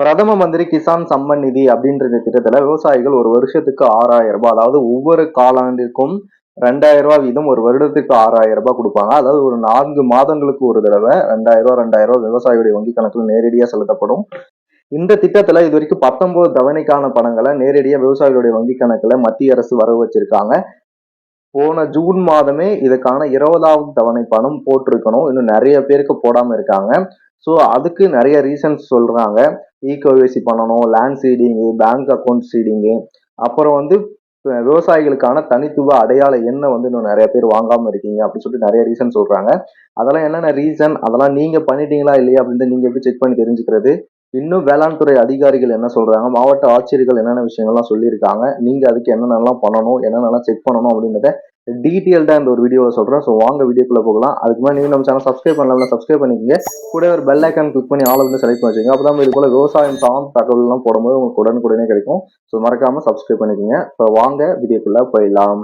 பிரதம மந்திரி கிசான் சம்மன் நிதி அப்படின்ற திட்டத்துல விவசாயிகள் ஒரு வருஷத்துக்கு ஆறாயிரம் ரூபாய். அதாவது ஒவ்வொரு காலாண்டிற்கும் ரெண்டாயிரம் ரூபாய் வீதம் ஒரு வருடத்துக்கு ஆறாயிரம் ரூபாய் கொடுப்பாங்க. அதாவது ஒரு நான்கு மாதங்களுக்கு ஒரு தடவை ரெண்டாயிரம் ரூபாய் ரெண்டாயிரம் ரூபாய் விவசாயிகளுடைய வங்கி கணக்கில் நேரடியாக செலுத்தப்படும். இந்த திட்டத்துல இது வரைக்கும் பத்தொன்பது தவணைக்கான பணங்களை நேரடியாக விவசாயிகளுடைய வங்கி கணக்குல மத்திய அரசு வரவு வச்சிருக்காங்க. போன ஜூன் மாதமே இதுக்கான இருபதாவது தவணை பணம் போட்டிருக்கணும். இன்னும் நிறைய பேருக்கு போடாம இருக்காங்க. ஸோ அதுக்கு நிறைய ரீசன்ஸ் சொல்கிறாங்க ஈகோவேசி பண்ணணும் land seeding bank account seeding அப்புறம் வந்து விவசாயிகளுக்கான தனித்துவ அடையாள எண்ணை வந்து இன்னும் நிறைய பேர் வாங்காமல் இருக்கீங்க அப்படின்னு சொல்லிட்டு நிறைய ரீசன் சொல்கிறாங்க அதெல்லாம் என்னென்ன ரீசன் அதெல்லாம் நீங்கள் பண்ணிட்டீங்களா இல்லையா அப்படின்னு நீங்கள் எப்படி செக் பண்ணி தெரிஞ்சுக்கிறது? இன்னும் வேளாண் துறை அதிகாரிகள் என்ன சொல்கிறாங்க மாவட்ட ஆட்சியர்கள் என்னென்ன விஷயங்கள்லாம் சொல்லியிருக்காங்க? நீங்கள் அதுக்கு என்னென்னலாம் பண்ணணும்? என்னென்னலாம் செக் பண்ணணும் அப்படின்றத டீட்டெயில்டாக இந்த ஒரு வீடியோவை சொல்கிறேன் ஸோ வாங்க வீடியோக்குள்ளே போகலாம். அதுக்கு முன்னாடி நீங்கள் நம்ம சேனல் சப்ஸ்கிரைப் பண்ணலாம் சப்ஸ்கிரைப் பண்ணிக்கங்க. கூட ஒரு பெல் ஐக்கான் கிளிக் பண்ணி ஆல் வந்து செலக்ட் பண்ணி வச்சுங்க அப்பதான் இது போல் விவசாயம் சார்ந்த தகவல்லாம் போடும்போது உங்களுக்கு உடனுக்குடனே கிடைக்கும். ஸோ மறக்காமல் சப்ஸ்கிரைப் பண்ணிக்கங்க. ஸோ வாங்க வீடியோக்குள்ளே போயிடலாம்.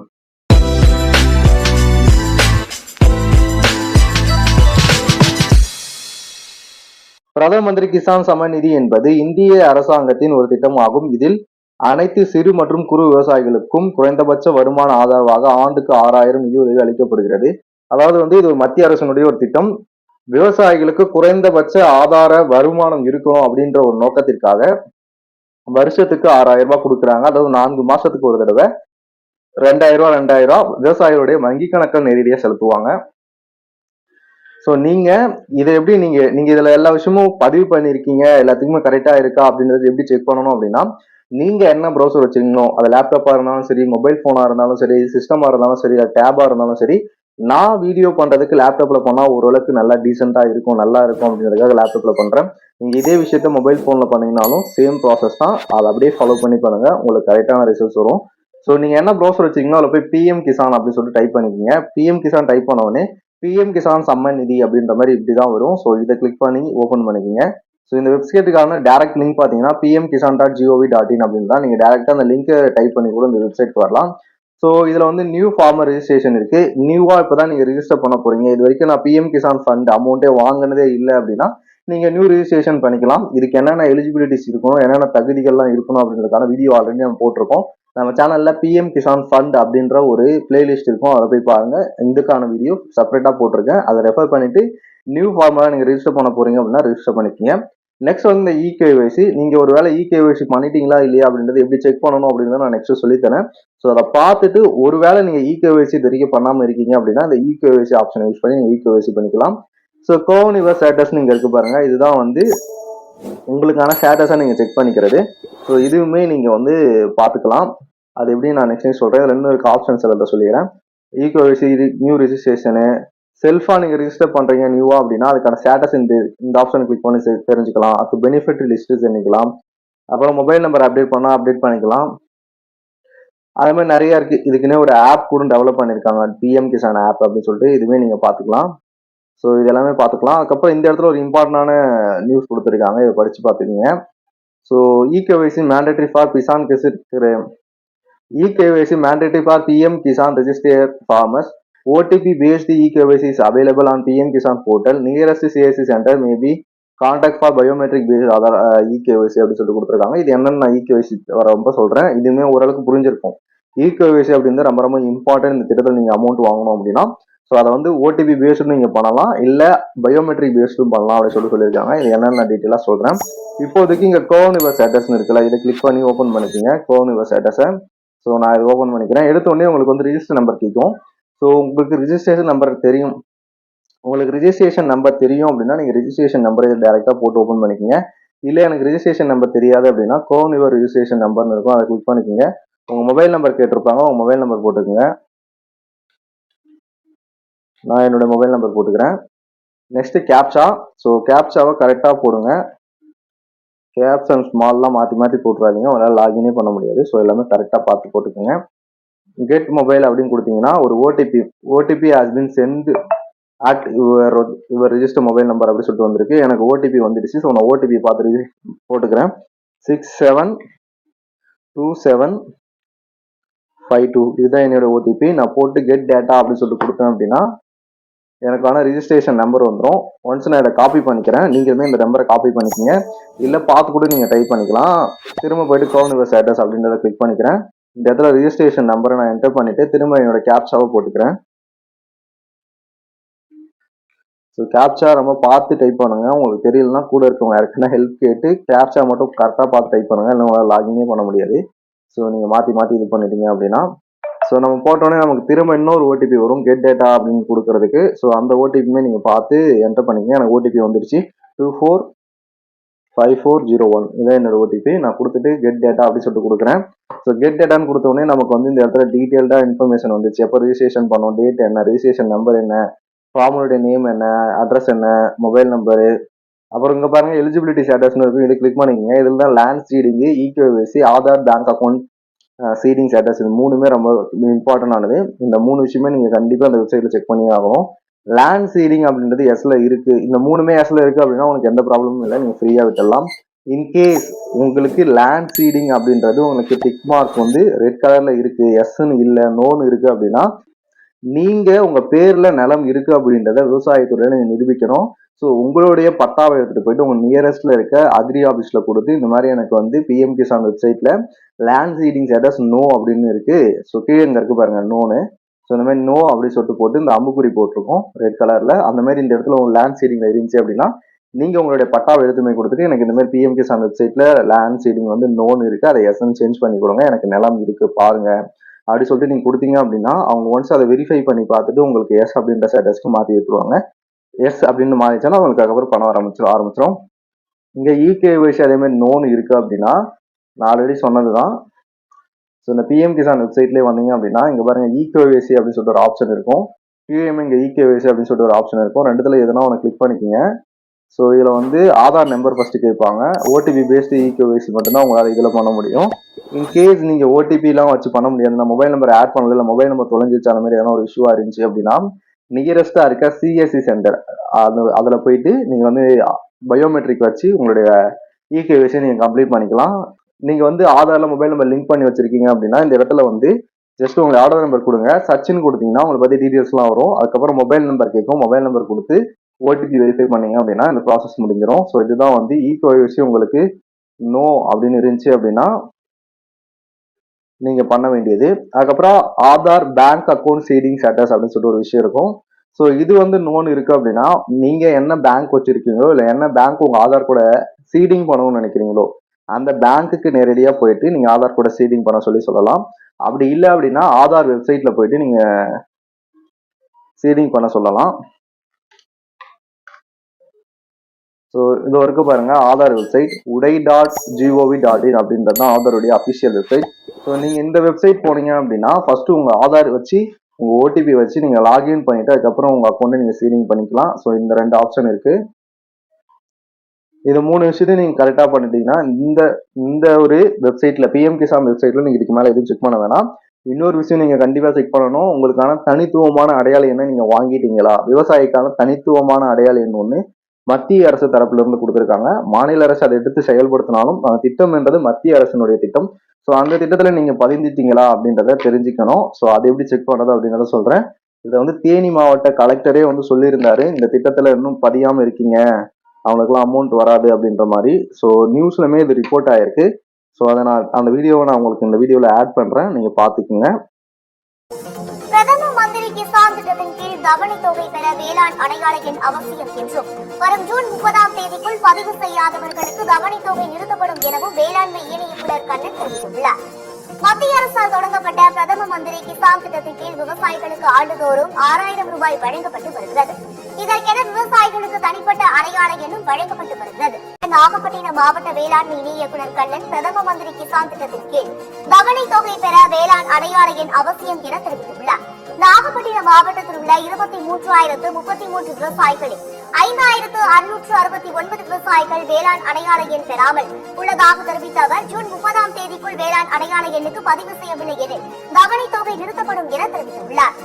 பிரதம மந்திரி கிசான் சமநிதி என்பது இந்திய அரசாங்கத்தின் ஒரு திட்டமாகும். இதில் அனைத்து சிறு மற்றும் குறு விவசாயிகளுக்கும் குறைந்தபட்ச வருமான ஆதரவாக ஆண்டுக்கு ஆறாயிரம் நிதி உதவி அளிக்கப்படுகிறது. அதாவது வந்து இது ஒரு மத்திய அரசினுடைய ஒரு திட்டம். விவசாயிகளுக்கு குறைந்தபட்ச ஆதார வருமானம் இருக்கணும் அப்படின்ற ஒரு நோக்கத்திற்காக வருஷத்துக்கு ஆறாயிரம் ரூபாய் கொடுக்குறாங்க. அதாவது நான்கு மாசத்துக்கு ஒரு தடவை. ரெண்டாயிரம் ரூபாய் ரெண்டாயிரம் ரூபாய் விவசாயிகளுடைய வங்கி கணக்கில் நேரடியாக செலுத்துவாங்க. ஸோ நீங்க இதை எப்படி நீங்க நீங்க இதுல எல்லா விஷயமும் பதிவு பண்ணியிருக்கீங்க? எல்லாத்துக்குமே கரெக்டா இருக்கா? அப்படின்றது எப்படி செக் பண்ணணும் அப்படின்னா நீங்க என்ன ப்ரௌசர் வச்சிருக்கீங்களோ அது லேப்டாப்பா இருந்தாலும் சரி மொபைல் போனா இருந்தாலும் சரி சிஸ்டமா இருந்தாலும் சரி டேபா இருந்தாலும் சரி நான் வீடியோ பண்றதுக்கு லேப்டாப்ல பண்ணா ஓரளவுக்கு நல்லா டீசெண்டா இருக்கும் நல்லா இருக்கும் அப்படிங்கிறதுக்காக லேப்டாப்ல பண்றேன். நீங்க இதே விஷயத்த மொபைல் போன்ல பண்ணீங்கனாலும் சேம் ப்ராசஸ் தான். அதை அப்படியே ஃபாலோ பண்ணி பண்ணுங்க. உங்களுக்கு கரெக்டான ரிசல்ட்ஸ் வரும். ஸோ நீங்க என்ன ப்ரௌசர் வச்சீங்கன்னா அதில் போய் பிஎம் கிசான் அப்படின்னு சொல்லிட்டு டைப் பண்ணிக்கோங்க. பிஎம் கிசான் டைப் பண்ண உடனே பிஎம் கிசான் சம்மன் நிதி அப்படின்ற மாதிரி இப்படி தான் வரும். ஸோ இதை கிளிக் பண்ணி ஓப்பன் பண்ணிக்கோங்க. ஸோ இந்த வெப்சைட்டுக்கான டேரக்ட் லிங்க் பார்த்தீங்கன்னா PM Kisan dot G O V dot in அப்படின்னு தான் நீங்கள் டேரெக்டாக அந்த லிங்க்கை டைப் பண்ணி கூட இந்த வெப்சைட்க்கு வரலாம். ஸோ இதில் வந்து நியூ ஃபார்மர் ரிஜிஸ்ட்ரேஷன் இருக்குது நியூவாக இப்போ தான் நீங்கள் ரிஜிஸ்டர் பண்ண போகிறீங்க இது வரைக்கும் நான் பிஎம் கிசான் ஃபண்ட் அமௌண்ட்டே வாங்கினதே இல்லை அப்படின்னா நீங்கள் நியூ ரிஜிஸ்ட்ரேஷன் பண்ணிக்கலாம். இதுக்கு என்னென்ன எலிஜிபிலிட்டிஸ் இருக்கணும் என்னென்ன தகுதிகள்லாம் இருக்கணும் அப்படின்றதுக்கான வீடியோ ஆல்ரெடி நம்ம போட்டிருக்கோம். நம்ம சேனலில் பிஎம் கிசான் ஃபண்ட் அப்படின்ற ஒரு பிளேலிஸ்ட் இருக்கும். அதை போய் பாருங்கள் இதுக்கான வீடியோ செப்பரேட்டாக போட்டிருக்கேன். அதை ரெஃபர் பண்ணிவிட்டு நியூ ஃபார்மலா நீங்கள் ரெஜிஸ்டர் பண்ண போகிறீங்க அப்படின்னா ரிஜிஸ்டர் பண்ணிக்கோங்க. நெக்ஸ்ட் வந்து இந்த இகேஒய்சி நீங்க ஒரு வேலை இகேஒய்சி பண்ணிட்டீங்களா இல்லையா அப்படின்றது எப்படி செக் பண்ணணும் அப்படின்றத நான் நெக்ஸ்ட் சொல்லித்தரேன் ஸோ அதை பார்த்துட்டு ஒரு வேளை நீங்க இகேஒய்சி இது வரைக்கும் பண்ணாம இருக்கீங்க அப்படின்னா இந்த இகேஒய்சி ஆப்ஷனை யூஸ் பண்ணி நீங்க இகேஒய்சி பண்ணிக்கலாம். ஸோ கோவனிவர் ஸ்டேட்டஸ்னு ஸ்டேட்டஸ் நீங்க இருக்கு பாருங்க. இதுதான் வந்து உங்களுக்கான ஸ்டேட்டஸை நீங்க செக் பண்ணிக்கிறது. ஸோ இதுவுமே நீங்க வந்து பார்த்துக்கலாம். அது எப்படி நான் நெக்ஸ்ட் சொல்றேன். இதுல இன்னும் இருக்க ஆப்ஷன்ஸ் எல்லாம் சொல்லிடுறேன். ஈகோவிசி நியூ ரிஜிஸ்ட்ரேஷனு செல்ஃபா நீங்க ரெஜிஸ்டர் பண்றீங்க நியூவா அப்படின்னா அதுக்கான ஸ்டேட்டஸ் இந்த இந்த ஆப்ஷன் கிளிக் பண்ணி தெரிஞ்சுக்கலாம். அது பெனிஃபிட் லிஸ்ட் தெரிஞ்சுக்கலாம் அப்புறம் மொபைல் நம்பர் அப்டேட் பண்ணா அப்டேட் பண்ணிக்கலாம். அதே மாதிரி நிறைய இருக்கு. இதுக்குன்னே ஒரு ஆப் கூட டெவலப் பண்ணியிருக்காங்க பிஎம் கிசான் ஆப் அப்படின்னு சொல்லிட்டு இதுவே நீங்க பாத்துக்கலாம் ஸோ இது எல்லாமே பார்த்துக்கலாம். அதுக்கப்புறம் இந்த இடத்துல ஒரு இம்பார்ட்டன்டான நியூஸ் கொடுத்துருக்காங்க. இதை படிச்சு பார்த்துக்கீங்க. So e K Y C mandatory for Kisan கிசிற்கு e K Y C mandatory for PM Kisan register farmers OTP based eKYC is available on PM Kisan portal. Nearest CSC center may be contact for biometric based other uh, அப்படின்னு சொல்லிட்டு கொடுத்துருக்காங்க. இது என்னென்ன நான் வர ரொம்ப சொல்கிறேன் இதுவுமே ஓரளவுக்கு புரிஞ்சிருக்கும். இகேஒய்சி அப்படின்றது ரொம்ப ரொம்ப இம்பார்ட்டன்ட் இந்த திட்டத்தில் நீங்கள் அமௌண்ட் வாங்கணும் அப்படின்னா. ஸோ அதை வந்து ஓடிபி பேஸ்டும் நீங்கள் பண்ணலாம். இல்லை பயோமெட்ரிக் பேஸ்டும் பண்ணலாம் அப்படின்னு சொல்லி சொல்லியிருக்காங்க. இது என்னென்ன டீட்டெயிலாக சொல்கிறேன் இப்போதைக்கு இங்கே கோவன் யுவர் இருக்குல்ல இதை கிளிக் பண்ணி ஓப்பன் பண்ணிக்கோங்க. கோவன் யுவர் ஸ்டேட்டஸை ஸோ நான் இது ஓப்பன் பண்ணிக்கிறேன். எடுத்த உடனே உங்களுக்கு வந்து ரிஜிஸ்டர் நம்பர் கேட்கும். ஸோ உங்களுக்கு ரிஜிஸ்ட்ரேஷன் நம்பர் தெரியும். உங்களுக்கு ரிஜிஸ்ட்ரேஷன் நம்பர் தெரியும் அப்படின்னா நீங்கள் ரிஜிஸ்ட்ரேஷன் நம்பரை டேரெக்டாக போட்டு ஓப்பன் பண்ணிக்கோங்க. இல்லை எனக்கு ரிஜிஸ்ட்ரேஷன் நம்பர் தெரியாது அப்படின்னா கோன் யுவர் ரிஜிஸ்ட்ரேஷன் நம்பர்னு இருக்கும். அதை கிளிக் பண்ணிக்கோங்க. உங்கள் மொபைல் நம்பர் கேட்டிருப்பாங்க. உங்கள் மொபைல் நம்பர் போட்டுக்கோங்க. நான் என்னோட மொபைல் நம்பர் போட்டுக்கிறேன். நெக்ஸ்ட்டு கேப்சா ஸோ கேப்சாவை கரெக்டாக போடுங்க. கேப்ஸ் அண்ட் ஸ்மால்லாம் மாற்றி மாற்றி போட்டுறாதீங்க. உங்களால் லாகினே பண்ண முடியாது. ஸோ எல்லாமே கரெக்டாக பார்த்து போட்டுக்கோங்க. கெட் மொபைல் அப்படின்னு கொடுத்தீங்கன்னா ஒரு OTP OTP has been sent at your your register mobile number அப்படி சொல்லிட்டு வந்திருக்கு. எனக்கு ஓடிபி வந்துடுச்சு. ஸோ நான் ஓடிபி பார்த்து போட்டுக்கிறேன். Six seven two seven five two இதுதான் என்னோட ஓடிபி நான் போட்டு கெட் டேட்டா அப்படின்னு சொல்லிட்டு கொடுத்தேன் அப்படின்னா எனக்கான ரிஜிஸ்ட்ரேஷன் நம்பர் வந்துடும் ஒன்ஸ் நான் இதை காப்பி பண்ணிக்கிறேன் நீங்களுமே இந்த நம்பரை காப்பி பண்ணிக்கங்க. இல்லை பார்த்து கூட நீங்கள் டைப் பண்ணிக்கலாம். திரும்ப போயிட்டு கவுன் யுவர் ஸ்டேட்டஸ் அப்படின்றத கிளிக் பண்ணிக்கிறேன். இந்த இடத்துல ரிஜிஸ்ட்ரேஷன் நம்பரை நான் என்டர் பண்ணிவிட்டு திரும்ப என்னோட கேப்சாவை போட்டுக்கிறேன். ஸோ கேப்சா ரொம்ப பார்த்து டைப் பண்ணுங்கள் உங்களுக்கு தெரியலனா கூட இருக்கவங்க யாருக்குன்னா ஹெல்ப் கேட்டு கேப்சா மட்டும் கரெக்டாக பார்த்து டைப் பண்ணுங்க. இல்லை உங்களால் லாகினே பண்ண முடியாது. ஸோ நீங்கள் மாற்றி மாற்றி இது பண்ணிட்டீங்க அப்படின்னா. ஸோ நம்ம போட்டோன்னே நமக்கு திரும்ப இன்னொரு ஓடிபி வரும். கெட் டேட்டா அப்படின்னு கொடுக்கறதுக்கு. ஸோ அந்த ஓடிபியுமே நீங்கள் பார்த்து என்டர் பண்ணிக்கங்க. எனக்கு ஓடிபி வந்துருச்சு two four five four zero one இதான் என்னோட ஓடிபி நான் கொடுத்துட்டு கெட் டேட்டா அப்படின்னு சொல்லிட்டு கொடுக்குறேன். ஸோ கெட் டேட்டான்னு கொடுத்த உடனே நமக்கு வந்து இந்த இடத்துல டீட்டெயில்டாக இன்ஃபர்மேஷன் வந்துச்சு. எப்போ ரிஜிஸ்ட்ரேஷன் பண்ணோம் டேட் என்ன ரிஜிஸ்ட்ரேஷன் நம்பர் என்ன ஃபார்மனுடைய நேம் என்ன அட்ரஸ் என்ன மொபைல் நம்பரு அப்புறம் இங்கே பாருங்க எலிஜிபிலிட்டி ஸ்டேட்டஸ்னு இருக்கும். இதை கிளிக் பண்ணிக்கங்க. இதில் தான் land seeding e K Y C Aadhaar bank account seeding status இது மூணுமே ரொம்ப இம்பார்ட்டன்ட் ஆனது. இந்த மூணு விஷயமே நீங்கள் கண்டிப்பாக அந்த வெப்சைட்டில் செக் பண்ணி ஆகணும். லேண்ட் சீடிங் அப்படின்றது எஸ்ல இருக்கு. இந்த மூணுமே எஸ்ல இருக்கு அப்படின்னா உனக்கு எந்த ப்ராப்ளமும் இல்லை. நீங்கள் ஃப்ரீயாக விட்டுடலாம். இன்கேஸ் உங்களுக்கு லேண்ட் சீடிங் அப்படின்றது உங்களுக்கு டிக் மார்க் வந்து ரெட் கலர்ல இருக்கு. எஸ்ன்னு இல்லை நோன்னு இருக்கு அப்படின்னா நீங்க உங்க பேர்ல நிலம் இருக்கு அப்படின்றத விவசாயத்துறையில நீங்க நிரூபிக்கணும். ஸோ உங்களுடைய பட்டாவை எடுத்துட்டு போயிட்டு உங்க நியரஸ்ட்ல இருக்க அக்ரி ஆஃபீஸ்ல கொடுத்து இந்த மாதிரி எனக்கு வந்து பிஎம் கிசான் வெப்சைட்ல லேண்ட் சீடிங் ஸ்டேட்டஸ் நோ அப்படின்னு இருக்கு. ஸோ கீழே இங்க இருக்கு பாருங்க நோன்னு ஸோ இந்த மாதிரி நோ அப்படி சொல்லிட்டு போட்டு இந்த அம்புக்குறி போட்டிருக்கோம் ரெட் கலர்ல அந்த மாதிரி இந்த இடத்துல உங்கள் லேண்ட் சீடிங்ல இருந்துச்சு அப்படின்னா நீங்க உங்களுடைய பட்டாவை எழுத்துமை கொடுத்துட்டு எனக்கு இந்த மாதிரி பிஎம் கிசான் வெப்சைட்ல லேண்ட் சீடிங் வந்து நோன் இருக்கு. அதை எஸ்என் சேஞ்ச் பண்ணி கொடுங்க. எனக்கு நிலம் இருக்கு பாருங்க. அப்படி சொல்லிட்டு நீங்க கொடுத்தீங்க அப்படின்னா அவங்க ஒன்ஸ் அதை வெரிஃபை பண்ணி பார்த்துட்டு உங்களுக்கு எஸ் அப்படின்ற ஸ்டேட்டஸ்க்கு மாத்தி விட்டுருவாங்க. எஸ் அப்படின்னு மாறிச்சுன்னா அவங்களுக்கு அதுக்கப்புறம் பணம் ஆரம்பிச்சிடும் ஆரம்பிச்சிடும் இங்க இகேஒய்சி அதே மாதிரி நோன் இருக்கு அப்படின்னா நான் ஆல்ரெடி சொன்னதுதான். ஸோ இந்த பிஎம் கிசான் வெப்சைட்லேயே வந்தீங்க அப்படின்னா இங்கே பாருங்க இகேஒய்சி அப்படின்னு சொல்லிட்டு ஒரு ஆப்ஷன் இருக்கும். பிஎம் இங்கே இகேஒய்சி அப்படின்னு சொல்லிட்டு ஒரு ஆப்ஷன் இருக்கும். ரெண்டுத்தில் எதுனா ஒன்று கிளிக் பண்ணிக்கோங்க. ஸோ இதில் வந்து ஆதார் நம்பர் ஃபஸ்ட்டு கேட்பாங்க. OTP based e K Y C மட்டும்தான் உங்களால் இதில் பண்ண முடியும். இன்கேஸ் நீங்கள் ஓடிபிலாம் வச்சு பண்ண முடியாது நான் மொபைல் நம்பர் ஆட் பண்ணல இல்லை மொபைல் நம்பர் தொலைஞ்சிச்சு அந்த மாதிரி எதனா ஒரு இஷ்யூவாக இருந்துச்சு அப்படின்னா நியரஸ்டாக இருக்க சிஎஸ்சி சென்டர் அது அதில் போயிட்டு நீங்கள் வந்து பயோமெட்ரிக் வச்சு உங்களுடைய இகேவிசி நீங்கள் கம்ப்ளீட் பண்ணிக்கலாம். நீங்க வந்து ஆதார்ல மொபைல் நம்பர் லிங்க் பண்ணி வச்சிருக்கீங்க அப்படின்னா இந்த இடத்துல வந்து ஜஸ்ட் உங்க ஆதார் நம்பர் கொடுங்க. சச்சின் கொடுத்தீங்கன்னா உங்களை பத்தி டீடைல்ஸ்லாம் வரும். அதுக்கப்புறம் மொபைல் நம்பர் கேட்கும். மொபைல் நம்பர் கொடுத்து ஓடிபி வெரிஃபை பண்ணீங்க அப்படின்னா இந்த ப்ராசஸ் முடிஞ்சிடும் ஸோ இதுதான் வந்து இகேவிசி உங்களுக்கு நோ அப்படின்னு இருந்துச்சு அப்படின்னா நீங்க பண்ண வேண்டியது. அதுக்கப்புறம் Aadhaar bank account seeding status அப்படின்னு சொல்லிட்டு ஒரு விஷயம் இருக்கும். ஸோ இது வந்து நோன் இருக்கு அப்படின்னா நீங்க என்ன பேங்க் வச்சிருக்கீங்களோ இல்லை என்ன பேங்க் உங்க ஆதார் கூட சீடிங் பண்ணணும்னு நினைக்கிறீங்களோ அந்த பேங்க்குக்கு நேரடியாக போயிட்டு நீங்கள் ஆதார் கூட சீடிங் பண்ண சொல்லி சொல்லலாம். அப்படி இல்லை அப்படின்னா ஆதார் வெப்சைட்டில் போயிட்டு நீங்கள் சீடிங் பண்ண சொல்லலாம். ஸோ இது வரைக்கும் பாருங்க ஆதார் வெப்சைட் உடை dot G O V dot in அப்படின்றது தான் ஆதாருடைய அஃபிஷியல் வெப்சைட் ஸோ நீங்கள் இந்த வெப்சைட் போனீங்க அப்படின்னா ஃபர்ஸ்ட் உங்கள் ஆதார் வச்சு உங்கள் ஓடிபி வச்சு நீங்கள் லாகின் பண்ணிவிட்டு அதுக்கப்புறம் உங்கள் அக்கௌண்ட்டை நீங்கள் சீடிங் பண்ணிக்கலாம். ஸோ இந்த ரெண்டு ஆப்ஷன் இருக்குது இது மூணு விஷயத்தையும் நீங்க கரெக்டா பண்ணிட்டீங்கன்னா இந்த இந்த ஒரு வெப்சைட்ல பிஎம் கிசான் வெப்சைட்ல நீங்க இதுக்கு மேல எதுவும் செக் பண்ண வேணாம். இன்னொரு விஷயம் நீங்க கண்டிப்பா செக் பண்ணணும். உங்களுக்கான தனித்துவமான அடையாள எண்ணை நீங்க வாங்கிட்டீங்களா? விவசாயிக்கான தனித்துவமான அடையாள எண் ஒன்று மத்திய அரசு தரப்புல இருந்து கொடுத்துருக்காங்க. மாநில அரசு அதை எடுத்து செயல்படுத்தினாலும் அந்த திட்டம் என்றது மத்திய அரசினுடைய திட்டம். ஸோ அந்த திட்டத்துல நீங்க பதிந்துட்டீங்களா அப்படின்றத தெரிஞ்சுக்கணும். ஸோ அதை எப்படி செக் பண்ணுறது அப்படின்றத சொல்றேன். இதை வந்து தேனி மாவட்ட கலெக்டரே வந்து சொல்லியிருந்தாரு. இந்த திட்டத்துல இன்னும் பதியாம இருக்கீங்க. அவங்களுக்குலாம் அமௌண்ட் வராது அப்படின்ற மாதிரி. ஸோ நியூஸ்லமே இது ரிப்போர்ட் ஆயிருக்கு. ஸோ அதை நான் அந்த வீடியோவை நான் உங்களுக்கு இந்த வீடியோவில் ஆட் பண்ணுறேன் நீங்கள் பார்த்துக்குங்க. பிரதம மந்திரி கிசான் திட்டத்தின் கீழ் தவணை தொகை பெற வேளாண் அடையாள எண் அவசியம் என்றும் வரும் ஜூன் முப்பதாம் தேதிக்குள் பதிவு செய்யாதவர்களுக்கு தவணை தொகை நிறுத்தப்படும் எனவும் வேளாண்மை இணை இயக்குநர் கண்ணன் தெரிவித்துள்ளார். மத்திய அரசால் தொடங்கப்பட்ட பிரதம மந்திரி கிசான் திட்டத்தின் கீழ் விவசாயிகளுக்கு ஆண்டுதோறும் ஆறாயிரம் ரூபாய் வழங்கப்பட்டு வருகிறது. இதற்கென விவசாயிகளுக்கு தனிப்பட்ட அடையாள எண்ணும் வழங்கப்பட்டு வருகிறது. நாகப்பட்டினம் மாவட்ட வேளாண்மை இணை இயக்குநர் கண்ணன் பிரதம மந்திரி கிசான் திட்டத்தின் கீழ் தவணை தொகை பெற வேளாண் அடையாள எண் அவசியம் என தெரிவித்துள்ளார். நாகப்பட்டினம் மாவட்டத்தில் உள்ள இருபத்தி மூன்றாயிரத்து முப்பத்தி மூன்று விவசாயிகளில் ஐந்தாயிரத்து அறுநூற்று அறுபத்தி ஒன்பது விவசாயிகள் வேளாண் அடையாள எண் பெறாமல் உள்ளதாக தெரிவித்த அவர் ஜூன் முப்பதாம் தேதிக்குள் வேளாண் அடையாள எண்ணுக்கு பதிவு செய்யவில்லை எனில் கவனித்தொகை நிறுத்தப்படும் என தெரிவித்துள்ளார்.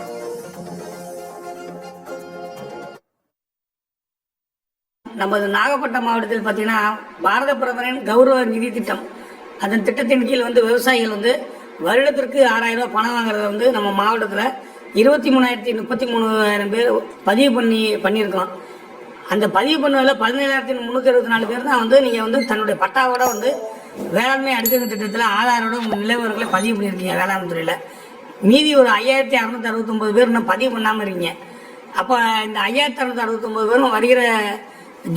நமது நாகப்பட்டினம் மாவட்டத்தில் பார்த்தீங்கன்னா பாரத பிரதமரின் கௌரவ நிதி திட்டம். அதன் திட்டத்தின் கீழ் வந்து விவசாயிகள் வந்து வருடத்திற்கு ஆறாயிரம் ரூபாய் பணம் வாங்குறத வந்து நம்ம மாவட்டத்தில் இருபத்தி மூணாயிரத்தி முப்பத்தி மூணாயிரம் பேர் பதிவு பண்ணி பண்ணியிருக்கோம். அந்த பதிவு பண்ணுவதில் பதினேழாயிரத்தி முந்நூற்றி அறுபத்தி நாலு பேர் தான் வந்து நீங்கள் வந்து தன்னுடைய பட்டாவோட வந்து வேளாண்மை அடுத்தது திட்டத்தில் ஆதாரோட உங்கள் நிலவரங்களை பதிவு பண்ணியிருக்கீங்க வேளாண் துறையில். மீதி ஒரு ஐயாயிரத்தி அறுநூத்தி அறுபத்தொம்பது பேர் இன்னும் பதிவு பண்ணாமல் இருக்கீங்க. அப்போ இந்த ஐயாயிரத்தி அறுநூத்தி அறுபத்தொம்பது பேரும் வருகிற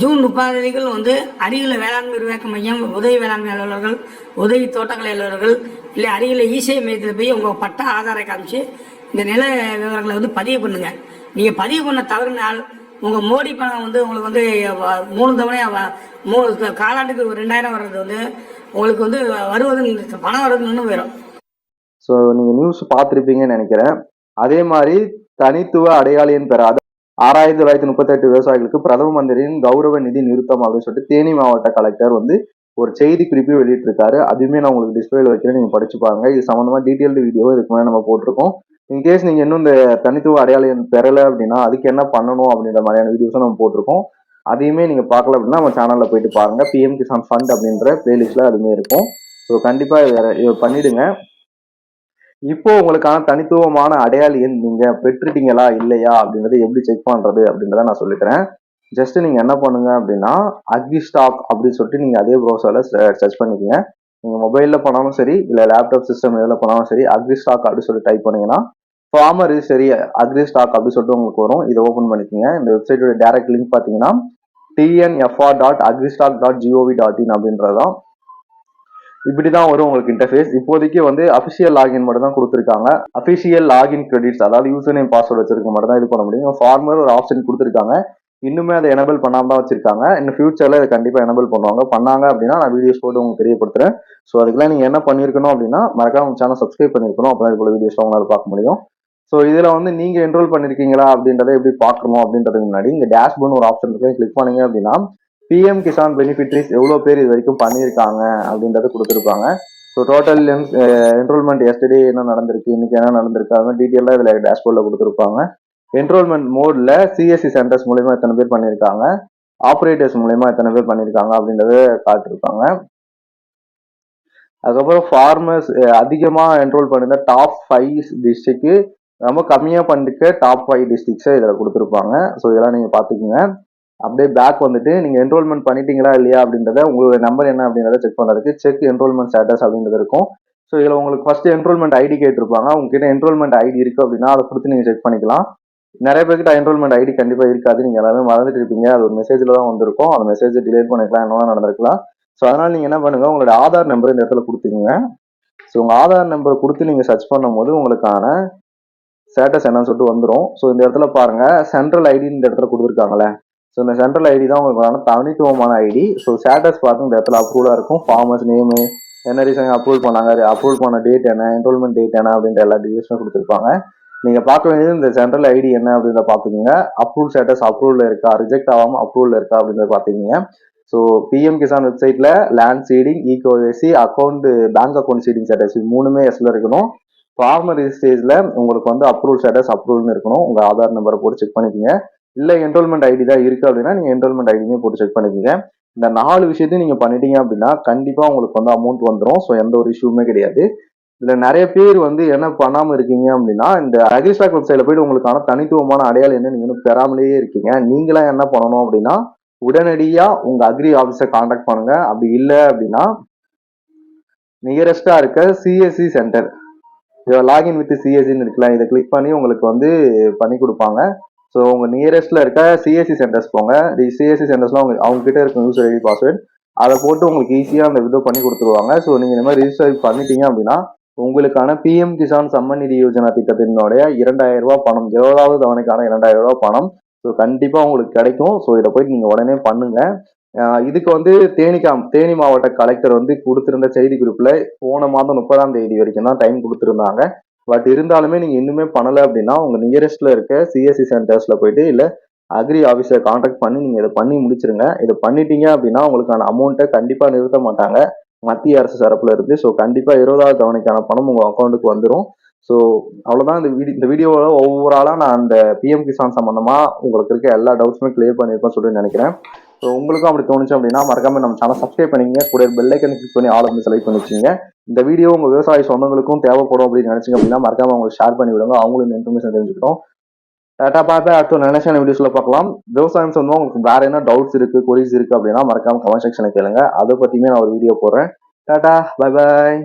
ஜூன் முப்பாதிகள் வந்து அருகில் வேளாண்மை உருவாக்க மையம் உதவி வேளாண்மை அலுவலர்கள் உதவி தோட்டக்கலை அலுவலர்கள் இல்லை அருகில் இசை மையத்தில் போய் உங்கள் பட்டா ஆதாரை காமிச்சு இந்த நில விவரங்களை வந்து பதிவு பண்ணுங்க. நீங்கள் பதிவு பண்ண தவறினால் உங்கள் மோடி பணம் வந்து உங்களுக்கு வந்து மூணு தவணை மூணு காலாண்டுக்கு ஒரு ரெண்டாயிரம் வர்றது வந்து உங்களுக்கு வந்து வருவது பணம் வர்றது இன்னும் வரும் ஸோ நீங்க நியூஸ் பார்த்துருப்பீங்கன்னு நினைக்கிறேன். அதே மாதிரி தனித்துவ அடையாளியன் பெற பெறாத ஆறாயிரத்தி தொள்ளாயிரத்தி முப்பத்தெட்டு விவசாயிகளுக்கு பிரதம மந்திரியின் கௌரவ நிதி நிறுத்தம் அப்படின்னு சொல்லிட்டு தேனி மாவட்ட கலெக்டர் வந்து ஒரு செய்தி குறிப்பு வெளியிட்டிருக்காரு. அதுவுமே நான் உங்களுக்கு டிஸ்பிளேல வைக்கிறேன். நீங்க படிச்சு பாருங்க. இது சம்மந்தமாக டீட்டெயில்டு வீடியோ இதுக்கு முன்னாடி நம்ம போட்டிருக்கோம். இன்கேஸ் நீங்க இன்னும் இந்த தனித்துவ அடையாளம் பெறலை பெறல அப்படின்னா அதுக்கு என்ன பண்ணணும் அப்படின்ற மாதிரியான வீடியோஸும் நம்ம போட்டிருக்கோம். அதையுமே நீங்க பார்க்கல அப்படின்னா நம்ம சேனல்ல போயிட்டு பாருங்க. பிஎம் கிசான் ஃபண்ட் அப்படின்ற பிளேலிஸ்ட்ல அதுவுமே இருக்கும். ஸோ கண்டிப்பா வேறு இதை பண்ணிடுங்க. இப்போ உங்களுக்கான தனித்துவமான அடையாள எண் நீங்க பெற்றுட்டீங்களா இல்லையா அப்படின்றத எப்படி செக் பண்றது அப்படின்றத நான் சொல்லிக்கிறேன் ஜஸ்ட் நீங்க என்ன பண்ணுங்க அப்படின்னா அக்ரி ஸ்டாக் அப்படின்னு சொல்லிட்டு நீங்க அதே ப்ரௌசர்ல சர்ச் பண்ணிக்கங்க. நீங்க மொபைல்ல பண்ணாலும் சரி இல்ல லேப்டாப் சிஸ்டம் எதில் பண்ணாலும் சரி அக்ரி ஸ்டாக் அப்படின்னு சொல்லி டைப் பண்ணீங்கன்னா ஃபார்மர் சரி அக்ரி ஸ்டாக் அப்படின்னு சொல்லிட்டு உங்களுக்கு வரும். இதை ஓப்பன் பண்ணிக்கோங்க. இந்த வெப்சைட்டோட டேரக்ட் லிங்க் பார்த்தீங்கன்னா T N F R dot agristack dot G O V dot in அப்படின்றதான் இப்படிதான் வரும் உங்களுக்கு இன்டர்ஃபேஸ் இப்போதைக்கு வந்து அபிஷியல் லாகின் மட்டும் தான் கொடுத்துருக்காங்க. அபிஷியல் லாகின் கிரெடிட்ஸ் அதாவது யூசர் நேம் பாஸ்வேர்டு வச்சிருக்க மட்டும் தான் இது பண்ண முடியும். ஃபார்மர் ஒரு ஆப்ஷன் கொடுத்துருக்காங்க. இன்னுமே அதை எனபிள் பண்ணாம தான் வச்சிருக்காங்க. இன்னும் ஃபியூச்சர்ல இதை கண்டிப்பா எனபிள் பண்ணுவாங்க. பண்ணாங்க அப்படின்னா நான் வீடியோஸ் போட்டு உங்களுக்கு தெரியப்படுத்துறேன். ஸோ அதுக்கெல்லாம் நீங்க என்ன பண்ணிருக்கணும் அப்படின்னா மறக்காம உங்க சேனல் சப்ஸ்கிரைப் பண்ணிருக்கணும் அப்பதான் இது போல வீடியோஸ் உங்களால பார்க்க முடியும். ஸோ இதுல வந்து நீங்க என்ரோல் பண்ணிருக்கீங்களா அப்படின்றத எப்படி பார்க்கணும் அப்படின்றதுக்கு முன்னாடி இங்கே டேஷ்போர்ட் ஒரு ஆப்ஷன் இருக்கு கிளிக் பண்ணீங்க அப்படின்னா பிஎம் கிசான் பெனிஃபிட்ரிஸ் எவ்வளோ பேர் இது வரைக்கும் பண்ணியிருக்காங்க அப்படின்றத கொடுத்துருப்பாங்க. ஸோ டோட்டல் என்ரோல்மெண்ட் எஸ்டே என்ன நடந்திருக்கு இன்னைக்கு என்ன நடந்திருக்கு டீட்டெயிலாக இதில் டேஷ்போர்டில் கொடுத்துருப்பாங்க. என்ரோல்மெண்ட் மோட்ல சிஎஸ்சி சென்டர்ஸ் மூலயமா எத்தனை பேர் பண்ணியிருக்காங்க ஆப்ரேட்டர்ஸ் மூலயமா எத்தனை பேர் பண்ணியிருக்காங்க அப்படின்றத காட்டிருக்காங்க. அதுக்கப்புறம் ஃபார்மர்ஸ் அதிகமாக என்ரோல் பண்ணியிருந்த டாப் ஃபைவ் டிஸ்ட்ரிக்கு ரொம்ப கம்மியாக பண்ணிருக்க டாப் ஃபைவ் டிஸ்ட்ரிக்ஸை இதில் கொடுத்துருப்பாங்க. ஸோ இதெல்லாம் நீங்கள் பார்த்துக்குங்க. அப்படியே பேக் வந்துட்டு நீங்கள் என்ரோல்மெண்ட் பண்ணிட்டீங்களா இல்லையா அப்படின்றத உங்களோட நம்பர் என்ன அப்படின்றத செக் பண்ணுறதுக்கு செக் என்ரோல்மெண்ட் ஸ்டேட்டஸ் அப்படின்றது இருக்கும். ஸோ இதில் உங்களுக்கு ஃபஸ்ட்டு என்ரோல்மெண்ட் ஐடி கேட்டிருப்பாங்க. உங்ககிட்ட என்ரோல்மெண்ட் ஐடி இருக்குது அப்படின்னா அதை கொடுத்து நீங்கள் செக் பண்ணிக்கலாம். நிறைய பேர்கிட்ட என்ரோல்மெண்ட் ஐடி கண்டிப்பாக இருக்காது. நீங்கள் எல்லாமே மறந்துட்டு இருப்பீங்க. அது ஒரு மெசேஜில் தான் வந்திருக்கும். அந்த மெசேஜ் டிலேட் பண்ணிக்கலாம். என்ன நடந்திருக்கலாம். ஸோ அதனால் நீங்கள் என்ன பண்ணுங்கள் உங்களோட ஆதார் நம்பர் இந்த இடத்துல கொடுத்துங்க ஸோ உங்கள் ஆதார் நம்பர் கொடுத்து நீங்கள் சர்ச் பண்ணும்போது உங்களுக்கான ஸ்டேட்டஸ் என்னன்னு சொல்லிட்டு வந்துடும் ஸோ இந்த இடத்துல பாருங்கள் சென்ட்ரல் ஐடி இந்த இடத்துல கொடுத்துருக்காங்களே ஸோ இந்த சென்ட்ரல் ஐடி தான் உங்களுக்கான தனித்துவமான ஐடி ஸோ ஸ்டேட்டஸ் பார்த்து இந்த இடத்துல அப்ரூவலாக இருக்கும். ஃபார்மர்ஸ் நேமு என்ன ரீசன் அப்ரூவல் பண்ணாங்க? அப்ரூவல் பண்ண டேட் என்ன? என்ரோல்மெண்ட் டேட் என்ன? அப்படின்ற எல்லா டீட்டெயில்ஸும் கொடுத்துருப்பாங்க. நீங்கள் பார்க்க வேண்டியது இந்த சென்ட்ரல் ஐடி என்ன அப்படின்றத பார்த்துக்கோங்க. அப்ரூவல் ஸ்டேட்டஸ் அப்ரூவல் இருக்கா? ரிஜெக்ட் ஆகாமல் அப்ரூவல் இருக்கா அப்படின்றத பார்த்துக்கோங்க. ஸோ பிஎம் கிசான் வெப்சைட்டில் land seeding e K Y C account bank account seeding status இது மூணுமே எஸ்ல இருக்கணும். ஃபார்மர் ஸ்டேஜில் உங்களுக்கு வந்து அப்ரூவல் ஸ்டேட்டஸ் அப்ரூவல்னு இருக்கணும். உங்கள் ஆதார் நம்பரை போட்டு செக் பண்ணிக்கோங்க. இல்லை என்ரோல்மெண்ட் ஐடி தான் இருக்கு அப்படின்னா நீங்கள் என்ரோல்மெண்ட் ஐடியுமே போட்டு செக் பண்ணிக்கோங்க. இந்த நாலு விஷயத்தையும் நீங்கள் பண்ணிட்டீங்க அப்படின்னா கண்டிப்பாக உங்களுக்கு வந்து அமௌண்ட் வந்துடும் ஸோ எந்த ஒரு இஷ்யூமே கிடையாது. இதில் நிறைய பேர் வந்து என்ன பண்ணாமல் இருக்கீங்க அப்படின்னா இந்த அக்ரிஸ்டாக் வெப்சைட்ல போயிட்டு உங்களுக்கான தனித்துவமான அடையாளம் என்ன நீங்க இன்னும் பெறாமலேயே இருக்கீங்க. நீங்களாம் என்ன பண்ணணும் அப்படின்னா உடனடியாக உங்கள் அக்ரி ஆஃபீஸை காண்டாக்ட் பண்ணுங்க. அப்படி இல்லை அப்படின்னா நியரஸ்டா இருக்க சிஎஸ்சி சென்டர் லாகின் வித் சிஎஸ்சின்னு இருக்கலாம். இதை கிளிக் பண்ணி உங்களுக்கு வந்து பண்ணி கொடுப்பாங்க. ஸோ உங்கள் நியரஸ்ட்ல இருக்க சிஎஸ்சி சென்டர்ஸ் போங்க. சிஎஸ்சி சென்டர்ஸ்லாம் அவங்க அவங்க கிட்ட இருக்கும் யூசர் ஐடி பாஸ்வேர்ட் அதை போட்டு உங்களுக்கு ஈஸியாக அந்த இது பண்ணி கொடுத்துருவாங்க. ஸோ நீங்கள் இந்த மாதிரி ரிஜிஸ்டர் பண்ணிட்டீங்க அப்படின்னா உங்களுக்கான பிஎம் கிசான் சம்மன் நிதி யோஜனா திட்டத்தினுடைய இரண்டாயிரம் ரூபாய் பணம் இருபதாவது தவணைக்கான இரண்டாயிரம் ரூபாய் பணம். ஸோ கண்டிப்பாக உங்களுக்கு கிடைக்கும். ஸோ இதை போயிட்டு நீங்கள் உடனே பண்ணுங்க. இதுக்கு வந்து தேனிக்காம் தேனி மாவட்ட கலெக்டர் வந்து கொடுத்திருந்த செய்தி குறிப்பில் போன மாதம் முப்பதாம் தேதி வரைக்கும் தான் டைம் கொடுத்துருந்தாங்க. பட் இருந்தாலுமே நீங்கள் இன்னுமே பண்ணலை அப்படின்னா உங்கள் நியரஸ்ட்ல இருக்க சிஎஸ்சி சென்டர்ஸில் போயிட்டு இல்லை அக்ரி ஆஃபீஸரை காண்டாக்ட் பண்ணி நீங்கள் இதை பண்ணி முடிச்சிருங்க. இதை பண்ணிட்டீங்க அப்படின்னா உங்களுக்கான அமௌண்ட்டை கண்டிப்பாக நிறுத்த மாட்டாங்க. மத்திய அரசு தரப்புல இருந்து. ஸோ கண்டிப்பா இருபதாவது தவணைக்கான பணம் உங்க அக்கௌண்ட்டுக்கு வந்துடும் ஸோ அவ்வளவுதான். இந்த வீடியோ இந்த வீடியோவில் ஒவ்வொரு ஆளாக நான் அந்த பிஎம் கிசான் சம்பந்தமா உங்களுக்கு இருக்க எல்லா டவுட்ஸுமே கிளியர் பண்ணியிருப்பேன் சொல்லி நினைக்கிறேன். ஸோ உங்களுக்கும் அப்படி தோணுச்சு அப்படின்னா மறக்காம நம்ம சேனல் சப்ஸ்கிரைப் பண்ணிங்க கூட பெல்லைக்கன் கிளிக் பண்ணி ஆல் வந்து செலக்ட் பண்ணி வச்சுங்க இந்த வீடியோ உங்க விவசாய சொந்தங்களுக்கும் தேவைப்படும் அப்படின்னு நினச்சிங்க அப்படின்னா மறக்காம அவங்களுக்கு ஷேர் பண்ணி விடுங்க. அவங்களும் இந்த இன்ஃபர்மேஷன் தெரிஞ்சுக்கிட்டோம். டாட்டா பாப்பா அடுத்த நினைச்சான வீடியோஸ்ல பார்க்கலாம். விவசாயம் சொந்தம் உங்களுக்கு வேற என்ன டவுட்ஸ் இருக்கு கொரிஸ் இருக்கு அப்படின்னா மறக்காம கமெண்ட் செக்ஷனை கேளுங்க. அதை பத்தியுமே நான் ஒரு வீடியோ போடுறேன். Tata bye bye